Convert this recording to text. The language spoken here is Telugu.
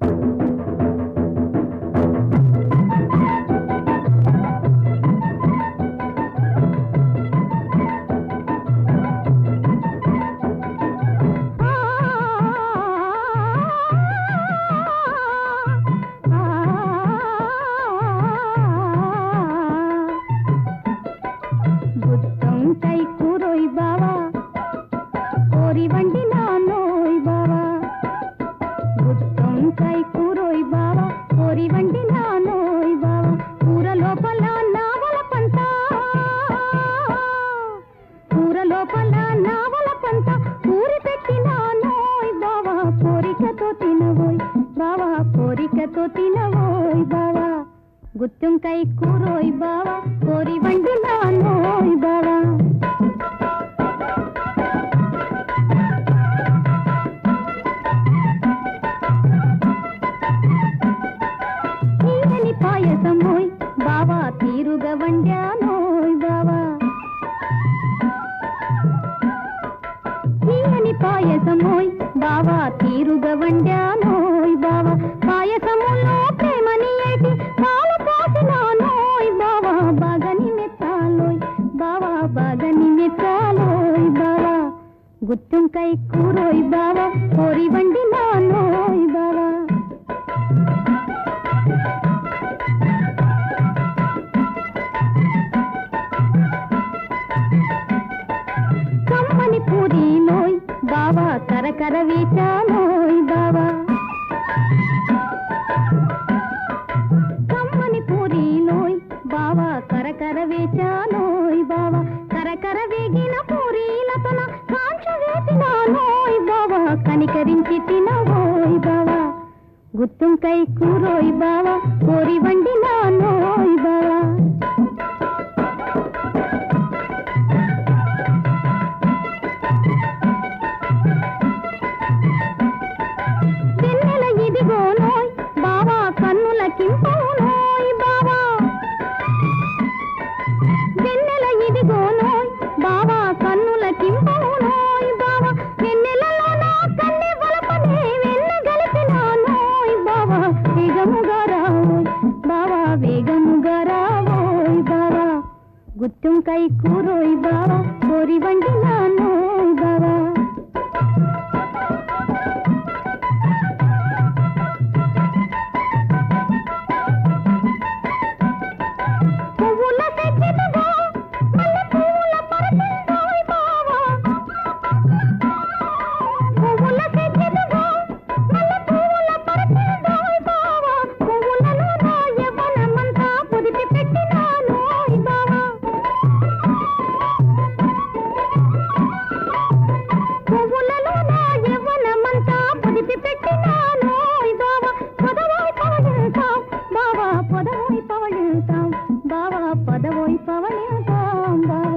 గుత్తొంకాయ కోరికతో తినవోయ్ బావా. గుత్తుంకాయ కూరోయ్ బావా. కోరి వండి నానోయ్ బావా. తీయని పాయసమోయ్ బావా తీరుగా వండానోయ్ బావా. తీయని పాయసమోయ్ బావా తీరుగా వండానోయ్ బావా బాగని మెత్తాలోయ్ బావా. గుత్తుంకాయ కూరోయ్ బావా. కోరి వండి నానోయ్ బావా. కమ్మని పూరి నోయ్ బావా. కరకర వేచానోయ్ బావా. కమ్మని పూరి నోయ్ బావా. కరకర వేచానోయ్ వేసినానోయ్ బావా కనికరించి తినవోయ్ బావా. గుత్తుంకై కూరోయ్ బావా కోరి వండి నానోయ్ బావా. వెన్నెల ఇదిగోనోయ్ బావా కన్నుల కింపో గుత్తుంకై కూరోయ్ బావా కోరి వండి నానోయ్ బావా పువ్వుల పవళింతాం బావా పదవోయి పవళింతాం బావా.